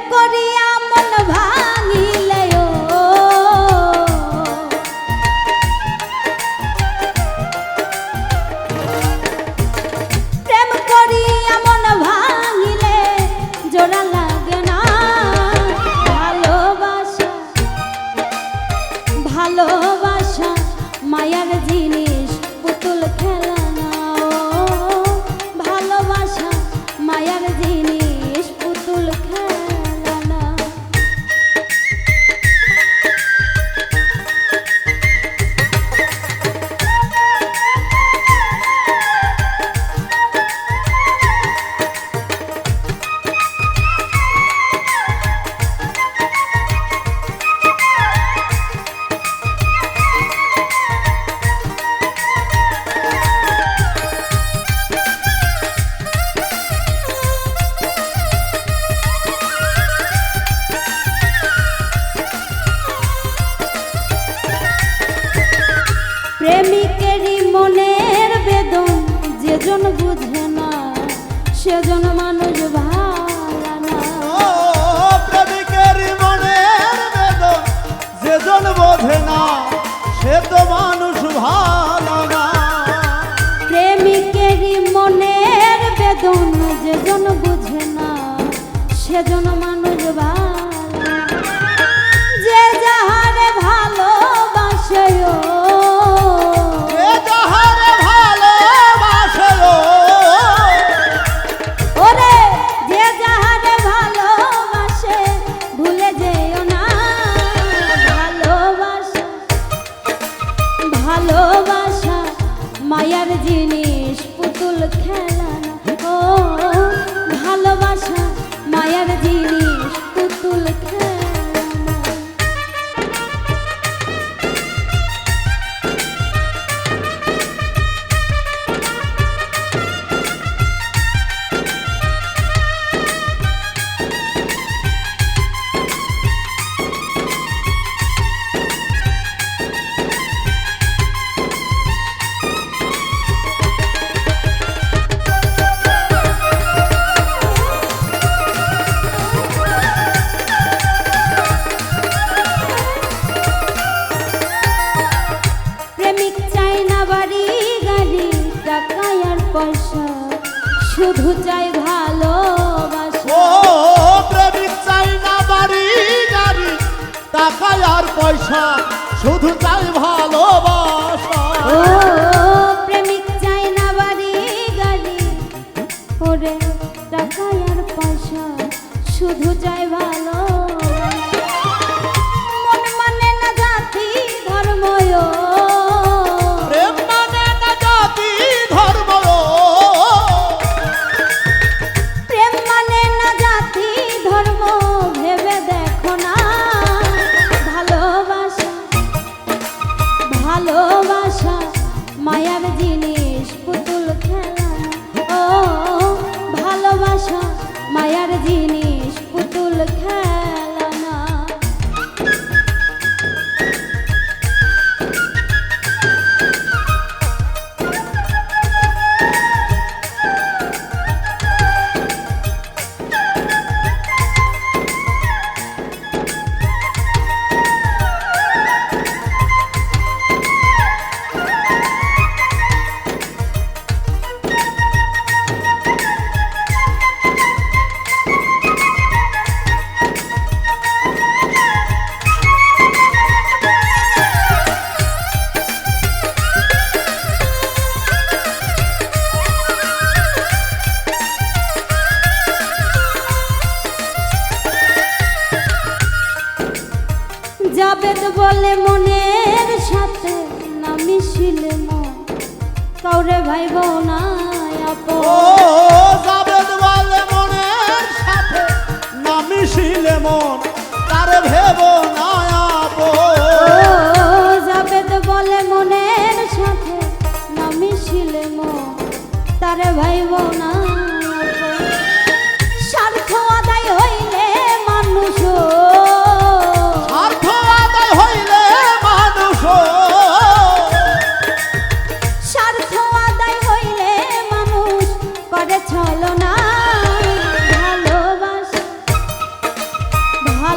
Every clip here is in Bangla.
প্রেম প্রেমিকেরই মনের বেদন যেজন বুঝে না সেজন মানুষ ভালা না। ও প্রেমিকের মনের বেদন যেজন বোঝে না সে তো মানুষ ভালো না। প্রেমিকেরই মনের বেদন যেজন বুঝে না সেজন মানুষ শুধু চাই ভালোবাসা। ও প্রেমিক চাই না বাড়ি গাড়ি টাকা আর পয়সা শুধু চাই ভালোবাসা। ও প্রেমিক চাই না বাড়ি গাড়ি ওরে টাকা আর পয়সা শুধু চাই ভালো ভেদ বলে মনের সাথে না মিশিলে মন কাউরে ভাই না আপদ বলে মনের সাথে না মিশিলে মন তার ভেব না আপদ বলে মনের সাথে না মিশিলে মন তার ভাই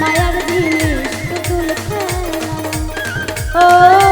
মায়ার দিনে পুতুল খেলা। ও